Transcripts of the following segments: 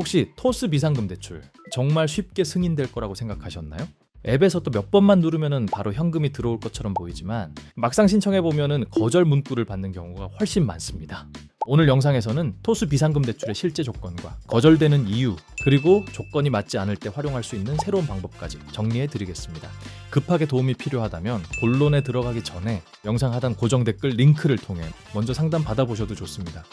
혹시 토스 비상금 대출 정말 쉽게 승인될 거라고 생각하셨나요? 앱에서 또 몇 번만 누르면은 바로 현금이 들어올 것처럼 보이지만 막상 신청해 보면은 거절 문구를 받는 경우가 훨씬 많습니다. 오늘 영상에서는 토스 비상금 대출의 실제 조건과 거절되는 이유 그리고 조건이 맞지 않을 때 활용할 수 있는 새로운 방법까지 정리해 드리겠습니다. 급하게 도움이 필요하다면 본론에 들어가기 전에 영상 하단 고정 댓글 링크를 통해 먼저 상담 받아보셔도 좋습니다.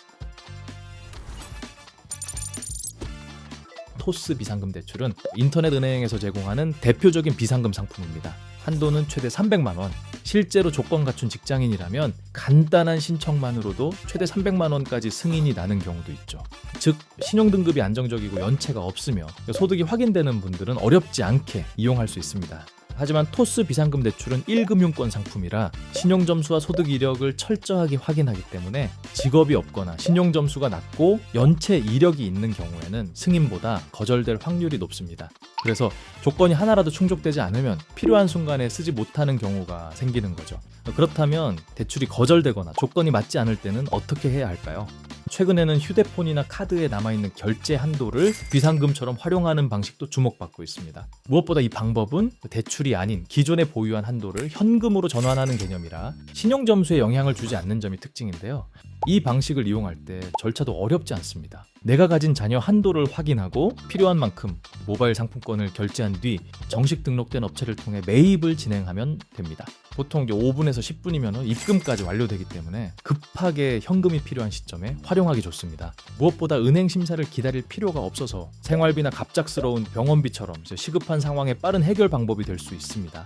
토스 비상금 대출은 인터넷 은행에서 제공하는 대표적인 비상금 상품입니다. 한도는 최대 300만 원. 실제로 조건 갖춘 직장인이라면 간단한 신청만으로도 최대 300만 원까지 승인이 나는 경우도 있죠. 즉 신용 등급이 안정적이고 연체가 없으며 소득이 확인되는 분들은 어렵지 않게 이용할 수 있습니다. 하지만 토스 비상금 대출은 1금융권 상품이라 신용 점수와 소득 이력을 철저하게 확인하기 때문에 직업이 없거나 신용 점수가 낮고 연체 이력이 있는 경우에는 승인보다 거절될 확률이 높습니다. 그래서 조건이 하나라도 충족되지 않으면 필요한 순간에 쓰지 못하는 경우가 생기는 거죠. 그렇다면 대출이 거절되거나 조건이 맞지 않을 때는 어떻게 해야 할까요? 최근에는 휴대폰이나 카드에 남아있는 결제 한도를 비상금처럼 활용하는 방식도 주목받고 있습니다. 무엇보다 이 방법은 대출이 아닌 기존에 보유한 한도를 현금으로 전환하는 개념이라 신용 점수에 영향을 주지 않는 점이 특징인데요. 이 방식을 이용할 때 절차도 어렵지 않습니다. 내가 가진 자녀 한도를 확인하고 필요한 만큼 모바일 상품권을 결제한 뒤 정식 등록된 업체를 통해 매입을 진행하면 됩니다. 보통 이제 5분에서 10분이면 입금까지 완료되기 때문에 급하게 현금이 필요한 시점에 활용하기 좋습니다. 무엇보다 은행 심사를 기다릴 필요가 없어서 생활비나 갑작스러운 병원비처럼 시급한 상황에 빠른 해결 방법이 될 수 있습니다.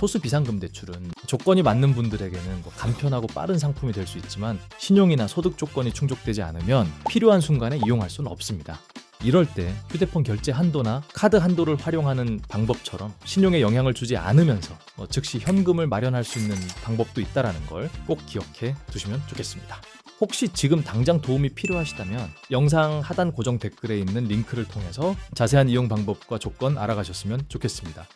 토스 비상금 대출은 조건이 맞는 분들에게는 뭐 간편하고 빠른 상품이 될 수 있지만 신용이나 소득 조건이 충족되지 않으면 필요한 순간에 이용할 수는 없습니다. 이럴 때 휴대폰 결제 한도나 카드 한도를 활용하는 방법처럼 신용에 영향을 주지 않으면서 어, 즉시 현금을 마련할 수 있는 방법도 있다라는 걸 꼭 기억해 두시면 좋겠습니다. 혹시 지금 당장 도움이 필요하시다면 영상 하단 고정 댓글에 있는 링크를 통해서 자세한 이용 방법과 조건 알아가셨으면 좋겠습니다.